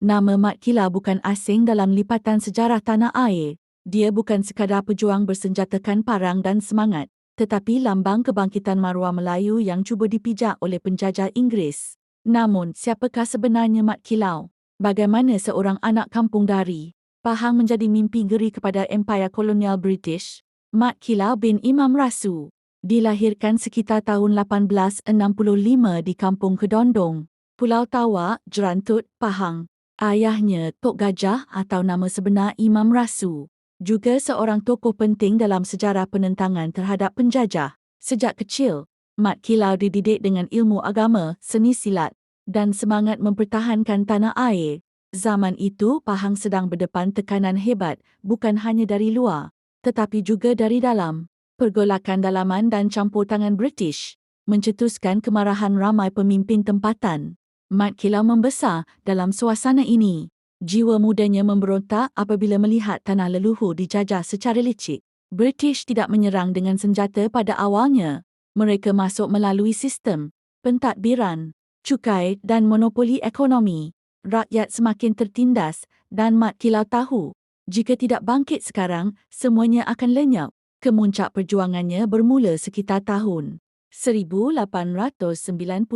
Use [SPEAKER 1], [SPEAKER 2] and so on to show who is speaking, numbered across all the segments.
[SPEAKER 1] Nama Mat Kilau bukan asing dalam lipatan sejarah tanah air. Dia bukan sekadar pejuang bersenjatakan parang dan semangat, tetapi lambang kebangkitan maruah Melayu yang cuba dipijak oleh penjajah Inggeris. Namun, siapakah sebenarnya Mat Kilau? Bagaimana seorang anak kampung dari Pahang menjadi mimpi geri kepada Empire kolonial British? Mat Kilau bin Imam Rasu dilahirkan sekitar tahun 1865 di Kampung Kedondong, Pulau Tawa, Jerantut, Pahang. Ayahnya, Tok Gajah atau nama sebenar Imam Rasu, juga seorang tokoh penting dalam sejarah penentangan terhadap penjajah. Sejak kecil, Mat Kilau dididik dengan ilmu agama, seni silat dan semangat mempertahankan tanah air. Zaman itu, Pahang sedang berdepan tekanan hebat bukan hanya dari luar, tetapi juga dari dalam pergolakan dalaman dan campur tangan British mencetuskan kemarahan ramai pemimpin tempatan. Mat Kilau membesar dalam suasana ini. Jiwa mudanya memberontak apabila melihat tanah leluhur dijajah secara licik. British tidak menyerang dengan senjata pada awalnya. Mereka masuk melalui sistem pentadbiran, cukai dan monopoli ekonomi. Rakyat semakin tertindas dan Mat Kilau tahu, jika tidak bangkit sekarang, semuanya akan lenyap. Kemuncak perjuangannya bermula sekitar tahun 1891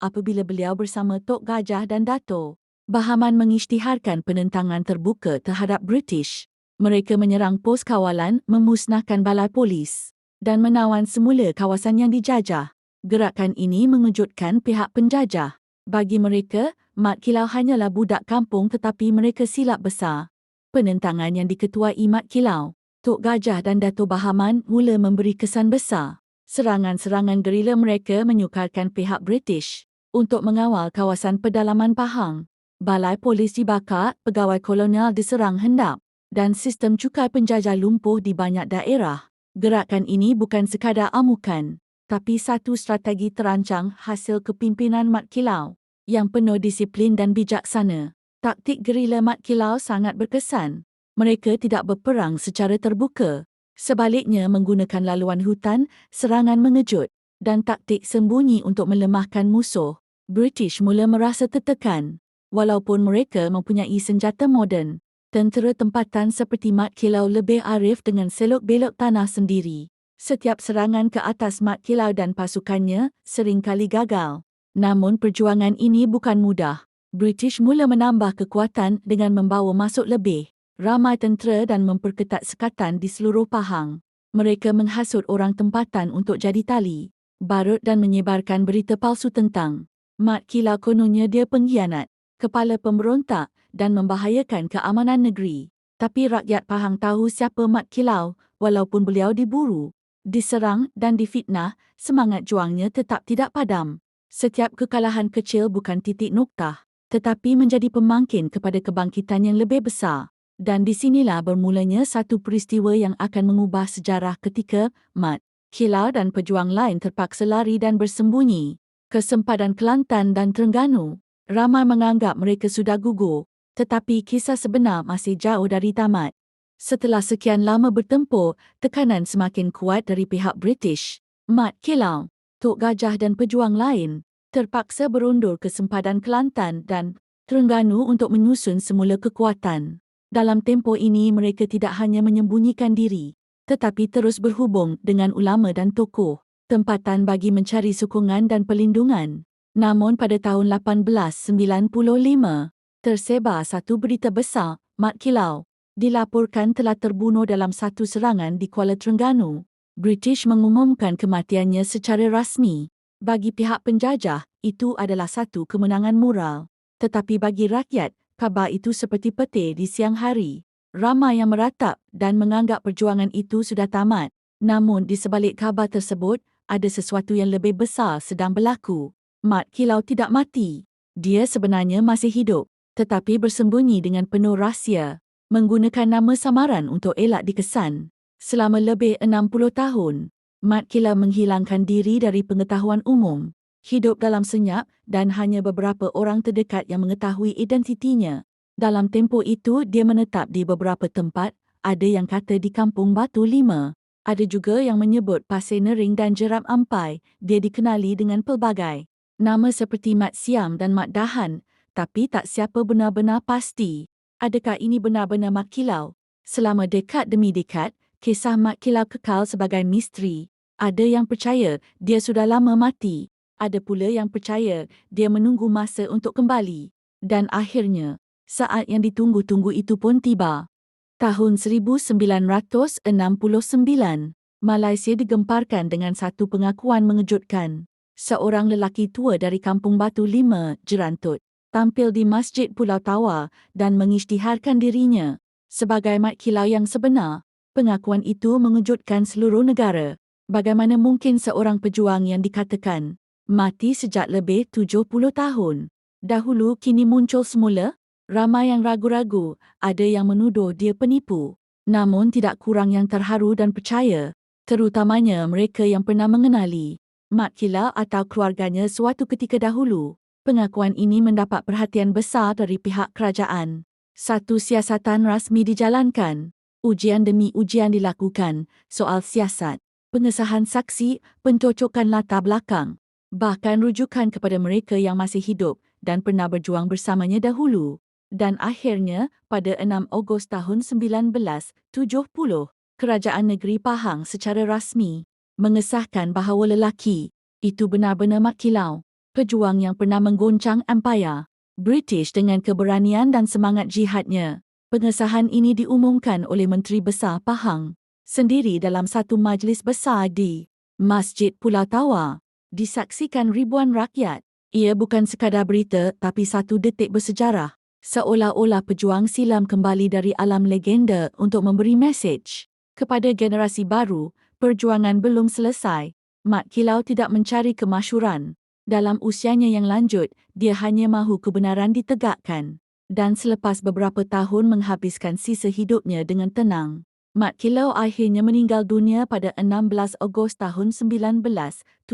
[SPEAKER 1] apabila beliau bersama Tok Gajah dan Dato' Bahaman mengisytiharkan penentangan terbuka terhadap British. Mereka menyerang pos kawalan, memusnahkan balai polis dan menawan semula kawasan yang dijajah. Gerakan ini mengejutkan pihak penjajah. Bagi mereka, Mat Kilau hanyalah budak kampung tetapi mereka silap besar. Penentangan yang diketuai Mat Kilau Tok Gajah dan Dato Bahaman mula memberi kesan besar. Serangan-serangan gerila mereka menyukarkan pihak British untuk mengawal kawasan pedalaman Pahang. Balai polis dibakar, pegawai kolonial diserang hendap dan sistem cukai penjajah lumpuh di banyak daerah. Gerakan ini bukan sekadar amukan, tapi satu strategi terancang hasil kepimpinan Mat Kilau yang penuh disiplin dan bijaksana. Taktik gerila Mat Kilau sangat berkesan mereka tidak berperang secara terbuka. Sebaliknya menggunakan laluan hutan, serangan mengejut dan taktik sembunyi untuk melemahkan musuh. British mula merasa tertekan. Walaupun mereka mempunyai senjata moden, tentera tempatan seperti Mat Kilau lebih arif dengan selok-belok tanah sendiri. Setiap serangan ke atas Mat Kilau dan pasukannya seringkali gagal. Namun perjuangan ini bukan mudah. British mula menambah kekuatan dengan membawa masuk lebih ramai tentera dan memperketat sekatan di seluruh Pahang. Mereka menghasut orang tempatan untuk jadi tali, barut dan menyebarkan berita palsu tentang Mat Kilau kononnya dia pengkhianat, kepala pemberontak dan membahayakan keamanan negeri. Tapi rakyat Pahang tahu siapa Mat Kilau walaupun beliau diburu, diserang dan difitnah, semangat juangnya tetap tidak padam. Setiap kekalahan kecil bukan titik noktah, tetapi menjadi pemangkin kepada kebangkitan yang lebih besar. Dan di sinilah bermulanya satu peristiwa yang akan mengubah sejarah ketika Mat, Kilau dan pejuang lain terpaksa lari dan bersembunyi ke sempadan Kelantan dan Terengganu. Ramai menganggap mereka sudah gugur, tetapi kisah sebenar masih jauh dari tamat. Setelah sekian lama bertempur, tekanan semakin kuat dari pihak British. Mat Kilau, Tok Gajah dan pejuang lain terpaksa berundur ke sempadan Kelantan dan Terengganu untuk menyusun semula kekuatan. Dalam tempoh ini mereka tidak hanya menyembunyikan diri, tetapi terus berhubung dengan ulama dan tokoh, tempatan bagi mencari sokongan dan perlindungan. Namun pada tahun 1895, tersebar satu berita besar, Mat Kilau, dilaporkan telah terbunuh dalam satu serangan di Kuala Terengganu. British mengumumkan kematiannya secara rasmi. Bagi pihak penjajah, itu adalah satu kemenangan moral. Tetapi bagi rakyat, khabar itu seperti peti di siang hari. Ramai yang meratap dan menganggap perjuangan itu sudah tamat. Namun di sebalik khabar tersebut, ada sesuatu yang lebih besar sedang berlaku. Mat Kilau tidak mati. Dia sebenarnya masih hidup, tetapi bersembunyi dengan penuh rahsia, menggunakan nama samaran untuk elak dikesan. Selama lebih 60 tahun, Mat Kilau menghilangkan diri dari pengetahuan umum hidup dalam senyap dan hanya beberapa orang terdekat yang mengetahui identitinya. Dalam tempoh itu, dia menetap di beberapa tempat, ada yang kata di Kampung Batu Lima. Ada juga yang menyebut Pasir Nering dan Jeram Ampai, dia dikenali dengan pelbagai. Nama seperti Mat Siam dan Mat Dahan tapi tak siapa benar-benar pasti. Adakah ini benar-benar Mat Kilau? Selama dekad demi dekad, kisah Mat Kilau kekal sebagai misteri. Ada yang percaya dia sudah lama mati. Ada pula yang percaya dia menunggu masa untuk kembali. Dan akhirnya, saat yang ditunggu-tunggu itu pun tiba. Tahun 1969, Malaysia digemparkan dengan satu pengakuan mengejutkan. Seorang lelaki tua dari Kampung Batu 5, Jerantut, tampil di Masjid Pulau Tawa dan mengisytiharkan dirinya sebagai mat kilau yang sebenar. Pengakuan itu mengejutkan seluruh negara. Bagaimana mungkin seorang pejuang yang dikatakan mati sejak lebih 70 tahun, dahulu kini muncul semula Ramai yang ragu-ragu, ada yang menuduh dia penipu. Namun tidak kurang yang terharu dan percaya, terutamanya mereka yang pernah mengenali Mat Kila atau keluarganya suatu ketika dahulu. Pengakuan ini mendapat perhatian besar dari pihak kerajaan. Satu siasatan rasmi dijalankan. Ujian demi ujian dilakukan soal siasat, pengesahan saksi, pencocokan latar belakang, bahkan rujukan kepada mereka yang masih hidup dan pernah berjuang bersamanya dahulu dan akhirnya pada 6 Ogos tahun 1970, Kerajaan Negeri Pahang secara rasmi mengesahkan bahawa lelaki itu benar-benar Mat Kilau, pejuang yang pernah menggoncang empayar British dengan keberanian dan semangat jihadnya. Pengesahan ini diumumkan oleh Menteri Besar Pahang sendiri dalam satu majlis besar di Masjid Pulau Tawa. Disaksikan ribuan rakyat. Ia bukan sekadar berita tapi satu detik bersejarah seolah-olah pejuang silam kembali dari alam legenda untuk memberi mesej. Kepada generasi baru, perjuangan belum selesai. Mat Kilau tidak mencari kemasyuran. Dalam usianya yang lanjut, dia hanya mahu kebenaran ditegakkan. Dan selepas beberapa tahun menghabiskan sisa hidupnya dengan tenang, Mat Kilau akhirnya meninggal dunia pada 16 Ogos tahun 1974.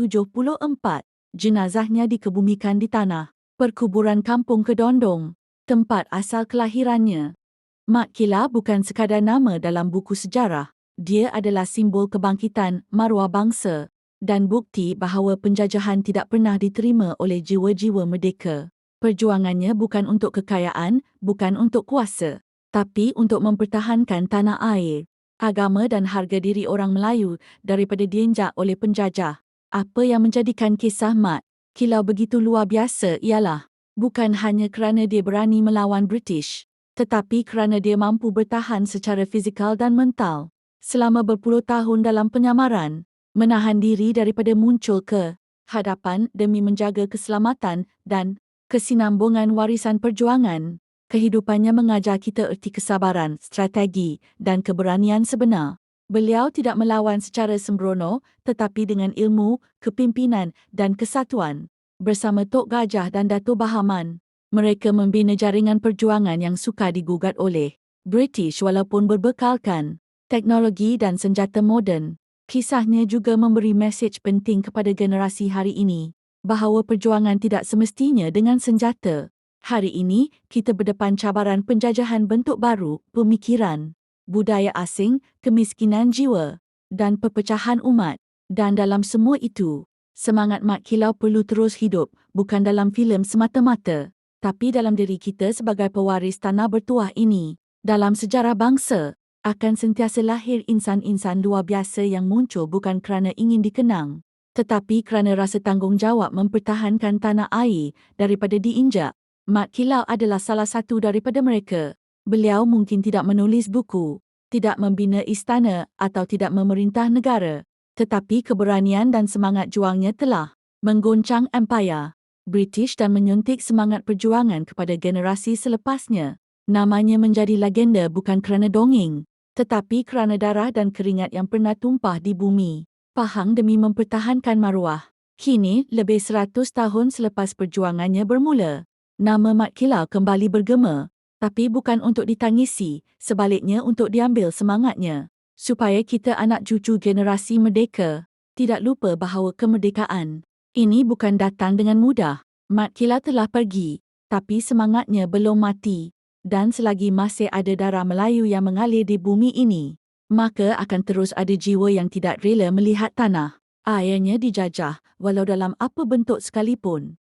[SPEAKER 1] Jenazahnya dikebumikan di tanah perkuburan kampung Kedondong tempat asal kelahirannya. Mak Kila bukan sekadar nama dalam buku sejarah. Dia adalah simbol kebangkitan maruah bangsa dan bukti bahawa penjajahan tidak pernah diterima oleh jiwa-jiwa merdeka. Perjuangannya bukan untuk kekayaan, bukan untuk kuasa, tapi untuk mempertahankan tanah air, agama dan harga diri orang Melayu daripada dienjak oleh penjajah. Apa yang menjadikan kisah Mat Kilau begitu luar biasa ialah bukan hanya kerana dia berani melawan British, tetapi kerana dia mampu bertahan secara fizikal dan mental selama berpuluh tahun dalam penyamaran, menahan diri daripada muncul ke hadapan demi menjaga keselamatan dan kesinambungan warisan perjuangan. Kehidupannya mengajar kita erti kesabaran, strategi dan keberanian sebenar. Beliau tidak melawan secara sembrono tetapi dengan ilmu, kepimpinan dan kesatuan bersama Tok Gajah dan Dato Bahaman. Mereka membina jaringan perjuangan yang suka digugat oleh British walaupun berbekalkan teknologi dan senjata moden. Kisahnya juga memberi mesej penting kepada generasi hari ini bahawa perjuangan tidak semestinya dengan senjata. Hari ini, kita berdepan cabaran penjajahan bentuk baru, pemikiran, budaya asing, kemiskinan jiwa dan perpecahan umat. Dan dalam semua itu, Semangat Mat Kilau perlu terus hidup, bukan dalam filem semata-mata, tapi dalam diri kita sebagai pewaris tanah bertuah ini. Dalam sejarah bangsa, akan sentiasa lahir insan-insan luar biasa yang muncul bukan kerana ingin dikenang, tetapi kerana rasa tanggungjawab mempertahankan tanah air daripada diinjak. Mat Kilau adalah salah satu daripada mereka. Beliau mungkin tidak menulis buku, tidak membina istana atau tidak memerintah negara, tetapi keberanian dan semangat juangnya telah menggoncang empayar British dan menyuntik semangat perjuangan kepada generasi selepasnya. Namanya menjadi legenda bukan kerana dongeng, tetapi kerana darah dan keringat yang pernah tumpah di bumi. Pahang demi mempertahankan maruah. Kini, lebih seratus tahun selepas perjuangannya bermula, nama Mat Kilau kembali bergema, tapi bukan untuk ditangisi, sebaliknya untuk diambil semangatnya supaya kita anak cucu generasi merdeka tidak lupa bahawa kemerdekaan ini bukan datang dengan mudah. Mat Kila telah pergi, tapi semangatnya belum mati. Dan selagi masih ada darah Melayu yang mengalir di bumi ini, maka akan terus ada jiwa yang tidak rela melihat tanah. Airnya dijajah walau dalam apa bentuk sekalipun.